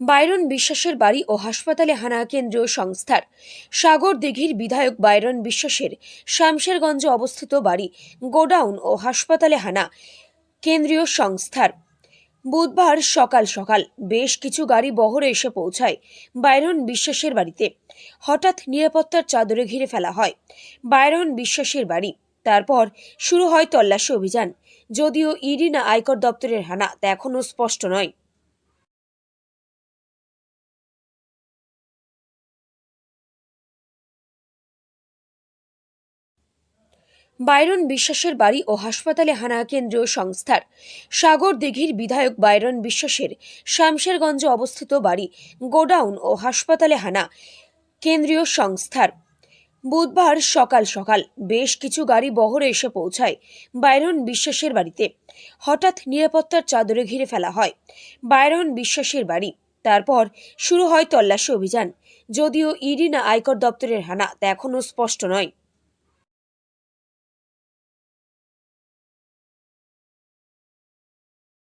Byron বিশ্বাসের বাড়ি ও হাসপাতালে হানা কেন্দ্রীয় সংস্থার। সাগর দিঘির বিধায়ক বাইরন বিশ্বাসের শামশেরগঞ্জে অবস্থিত বাড়ি গোডাউন ও হাসপাতালে হানা কেন্দ্রীয় সংস্থার। বুধবার সকাল সকাল বেশ কিছু গাড়ি বহরে এসে পৌঁছায় বাইরন বিশ্বাসের বাড়িতে। হঠাৎ নিরাপত্তার চাদরে ঘিরে ফেলা হয় বাইরন বিশ্বাসের বাড়ি। তারপর শুরু হয় তল্লাশি অভিযান। যদিও ইডি না আয়কর দপ্তরের হানা তা এখনও স্পষ্ট নয়। বাইরন বিশ্বাসের বাড়ি ও হাসপাতালে হানা কেন্দ্রীয় সংস্থার। সাগর দিঘির বিধায়ক বাইরন বিশ্বাসের শামশেরগঞ্জে অবস্থিত বাড়ি গোডাউন ও হাসপাতালে হানা কেন্দ্রীয় সংস্থার। বুধবার সকাল সকাল বেশ কিছু গাড়ি বহরে এসে পৌঁছায় বাইরন বিশ্বাসের বাড়িতে। হঠাৎ নিরাপত্তার চাদরে ঘিরে ফেলা হয় বাইরন বিশ্বাসের বাড়ি। তারপর শুরু হয় তল্লাশি অভিযান। যদিও ইডি না আয়কর দপ্তরের হানা তা এখনও স্পষ্ট নয়।